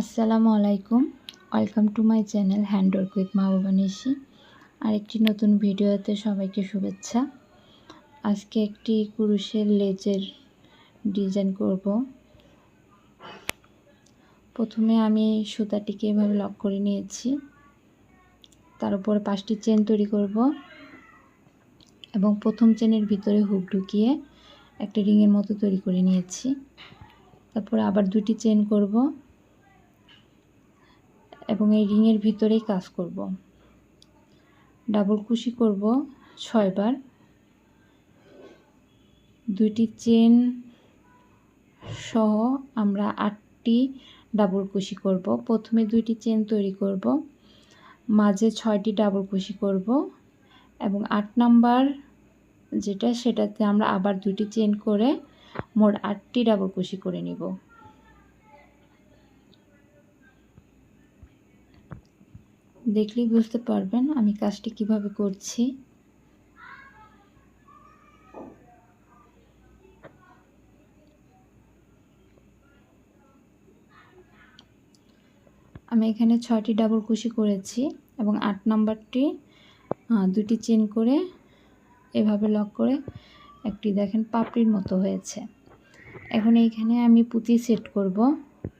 আসসালামু আলাইকুম। Welcome to my channel hand work with মা বাবা নিশি। আরেকটি নতুন ভিডিওতে সবাইকে শুভেচ্ছা। আজকে একটি কুরুশের লেজের ডিজাইন করব। প্রথমে আমি সুতাটিকে এভাবে লক করে নিয়েছি। তার উপরে পাঁচটি চেন তৈরি করব। এবং প্রথম চেনের ভিতরে হুক ঢুকিয়ে একটা রিংয়ের মতো তৈরি করে নিয়েছি। তারপরে আবার দুটি চেন করব। এবং এই রিংয়ের ভিতরেই কাজ করব। ডাবল কুশি করব ছয়বার। দুইটি চেন সহ আমরা আটটি ডাবল কুশি করব। প্রথমে দুইটি চেন তৈরি করব। মাঝে ছয়টি ডাবল কুশি করব এবং আট নাম্বার যেটা সেটাতে আমরা আবার দুটি চেন করে মোট আটটি ডাবল কুশি করে নিব। দেখলেই বুঝতে পারবেন আমি কাজটি কীভাবে করছি। আমি এখানে ছয়টি ডাবল কুশি করেছি এবং আট নাম্বারটি দুটি চেন করে এভাবে লক করে একটি দেখেন পাপড়ির মতো হয়েছে। এখন এইখানে আমি পুঁতি সেট করব।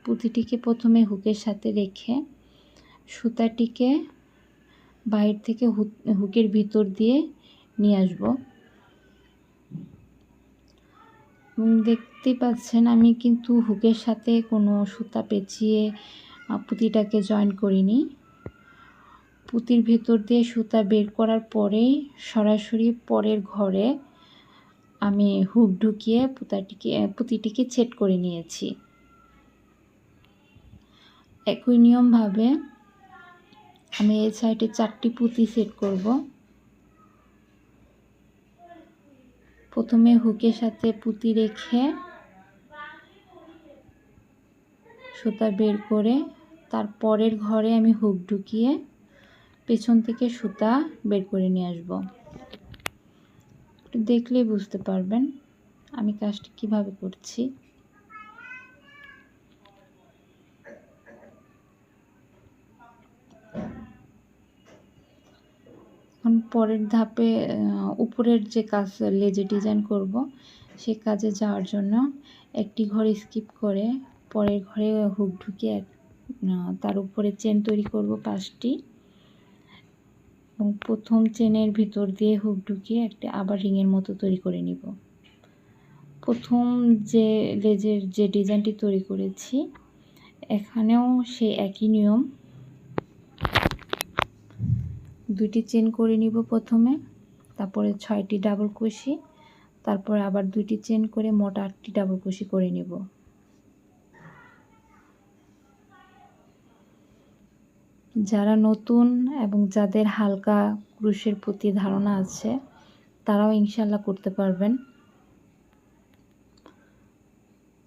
পুঁতিটিকে প্রথমে হুকের সাথে রেখে সুতাটিকে বাইরে থেকে হুকের ভিতর দিয়ে নিয়ে আসব। দেখতে পাচ্ছেন আমি কিন্তু হুকের সাথে কোনো সুতা পেঁচিয়ে পুঁতিটাকে জয়েন করিনি। পুঁতির ভেতর দিয়ে সুতা বের করার পরেই সরাসরি পরের ঘরে আমি হুক ঢুকিয়ে পুতাটিকে পুঁতিটিকে ছেট করে নিয়েছি। একই নিয়মভাবে আমি এই সাইডে চারটি পুঁতি সেট করব। প্রথমে হুকের সাথে পুঁতি রেখে সুতা বের করে তার পরের ঘরে আমি হুক ঢুকিয়ে পেছন থেকে সুতা বের করে নিয়ে আসব। দেখলেই বুঝতে পারবেন আমি কাজটি কীভাবে করছি। পরের ধাপে উপরের যে কাজ, লেজে ডিজাইন করব, সে কাজে যাওয়ার জন্য একটি ঘর স্কিপ করে পরের ঘরে হুক ঢুকিয়ে তার উপরে চেন তৈরি করব পাঁচটি। এবং প্রথম চেনের ভিতর দিয়ে হুক ঢুকিয়ে একটা আবার রিংয়ের মতো তৈরি করে নিব। প্রথম যে লেজের যে ডিজাইনটি তৈরি করেছি, এখানেও সেই একই নিয়ম। দুইটি চেন করে নিব প্রথমে, তারপরে ছয়টি ডাবল কুশি তারপর আবার দুইটি চেন করে মোট আটটি ডাবল কুশি করে নিব। যারা নতুন এবং যাদের হালকা ক্রুশের প্রতি ধারণা আছে, তারাও ইনশাল্লাহ করতে পারবেন।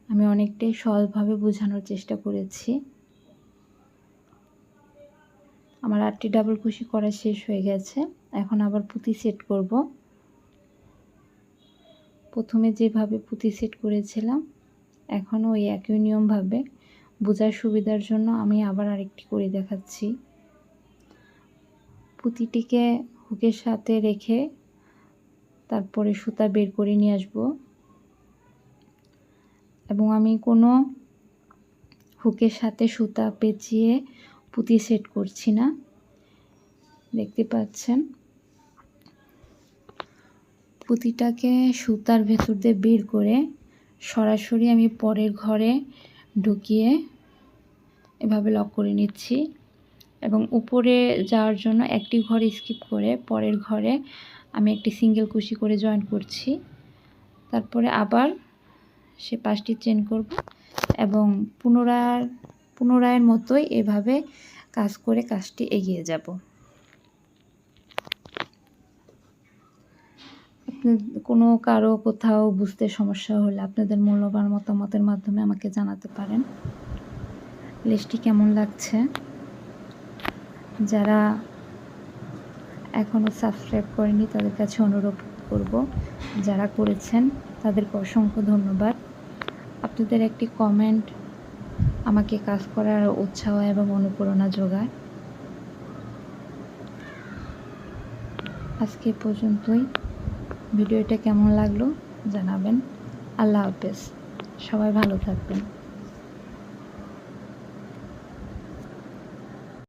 আমি অনেকটাই সহজভাবে বোঝানোর চেষ্টা করেছি। আমার আটটি ডাবল কুশি করা শেষ হয়ে গেছে। এখন আবার পুঁতি সেট করব। প্রথমে যেভাবে পুঁতি সেট করেছিলাম, এখন ওই একই নিয়মভাবে। বোঝার সুবিধার জন্য আমি আবার আরেকটি করে দেখাচ্ছি। পুঁতিটিকে হুকের সাথে রেখে তারপরে সুতা বের করে নিয়ে আসব। এবং আমি কোনো হুকের সাথে সুতা পেঁচিয়ে পুঁতি সেট করছি না। দেখতে পাচ্ছেন? পুঁতিটাকে সুতার ভেতর দিয়ে বের করে সরাসরি আমি পরের ঘরে ঢুকিয়ে এভাবে লক করে নিচ্ছি এবং উপরে যাওয়ার জন্য একটি ঘর স্কিপ করে পরের ঘরে আমি একটি সিঙ্গেল কুশি করে জয়েন করছি। তারপরে আবার সে পাঁচটি চেন করব এবং পুনরায় পুনরায়ের মতোই এভাবে কাজ করে কাজটি এগিয়ে যাব। কোনো কারও কোথাও বুঝতে সমস্যা হলে আপনাদের মূল্যবান মতামতের মাধ্যমে আমাকে জানাতে পারেন। লিস্টটি কেমন লাগছে? যারা এখনও সাবস্ক্রাইব করেনি তাদের কাছে অনুরোধ করব, যারা করেছেন তাদেরকে অসংখ্য ধন্যবাদ। আপনাদের একটি কমেন্ট আমাকে কাজ করার উৎসাহ এবং অনুপ্রেরণা যোগায়। আজকে পর্যন্তই। ভিডিওটা কেমন লাগল জানাবেন। আল্লাহ হাফেজ। সবাই ভালো থাকবেন।